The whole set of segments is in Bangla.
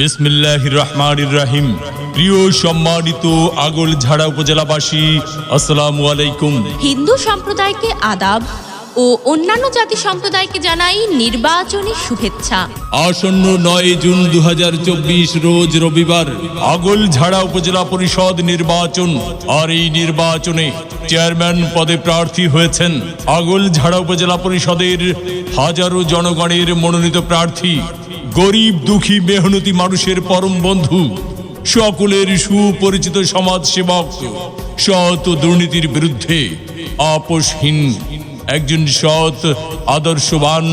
বিসমিল্লাহ রহমান রাহিম প্রিয় সম্মানিত আগল ঝাড়া উপজেলাবাসী আসসালামু আলাইকুম। হিন্দু সম্প্রদায়কে আদাব ও অন্যান্য জাতি সম্প্রদায়কে জানাই নির্বাচনী শুভেচ্ছা। আসন্ন নয় জুন দু হাজার চব্বিশ রোজ রবিবার আগল ঝাড়া উপজেলা পরিষদ নির্বাচন। আর এই নির্বাচনে চেয়ারম্যান পদে প্রার্থী হয়েছেন আগল ঝাড়া উপজেলা পরিষদের হাজারো জনগণের মনোনীত প্রার্থী। গরিব, দুঃখী, মেহনতি মানুষের পরম বন্ধু, সকলের সুপরিচিত সমাজ সেবক, সৎ দুর্নীতির বিরুদ্ধে আপোষহীন একজন সৎ, আদর্শবান,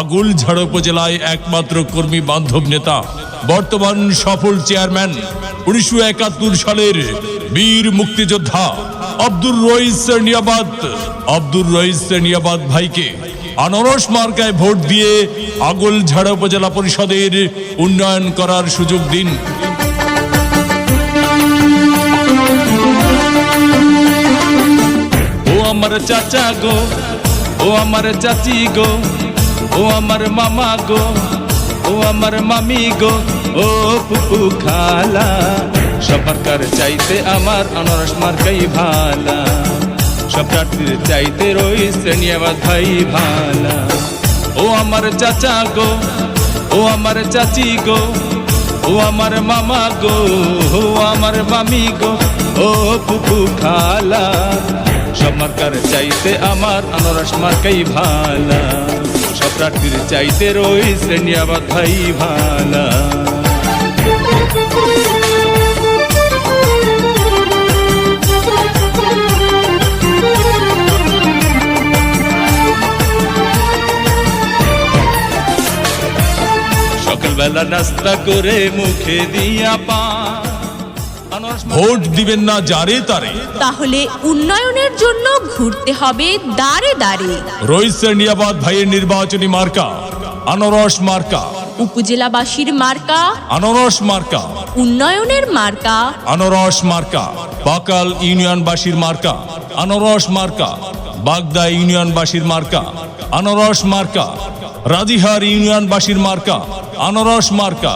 আগুল ঝাড় উপজেলায় একমাত্র কর্মী বান্ধব নেতা, বর্তমান সফল চেয়ারম্যান, উনিশশো একাত্তর সালের বীর মুক্তিযোদ্ধা আব্দুর রইস সেনিয়াবাদ আব্দুর রইস সেনিয়াবাদ ভাইকে আনারস মার্কায় ভোট দিয়ে আগল ঝাড়া উপজেলা পরিষদের উন্নয়ন করার সুযোগ দিন। ও আমার চাচা গো, ও আমার চাচি গো, ও আমার মামা গো, ও আমার মামি গো, ও পুপু খালা, সবার চাইতে আমার আনারস মার্কাই ভালা। সব প্রার্থীর চাইতে রই শ্রেণীয়াবাদ ভাই ভালা। ও আমার চাচা গো, ও আমার চাচি গো, ও আমার মামা গো, ও আমার মামি গো, ও পুপু খালা। সব মার্কার চাইতে আমার আনারস মার্কাই ভালা। সব প্রার্থীর চাইতে রই শ্রেণীয়াবাদ ভাই ভালা। সকালবেলা নাস্তা করে মুখে দিয়া পা। ভোট দিবেন না যারে তারে। তাহলে উন্নয়নের জন্য ঘুরতে হবে দাঁড়ে দাঁড়ে রইস সেনিয়াবাদ ভাইয়ের নির্বাচনী মার্কা আনারস মার্কা। উপজেলাবাসীর মার্কা আনারস মার্কা। উন্নয়নের মার্কা। আনারস মার্কা বাকাল ইউনিয়নবাসীর মার্কা আনারস মার্কা। বাগদা ইউনিয়নবাসীর মার্কা আনারস মার্কা রাজিহার ইউনিয়নবাসীর মার্কা আনারস মার্কা।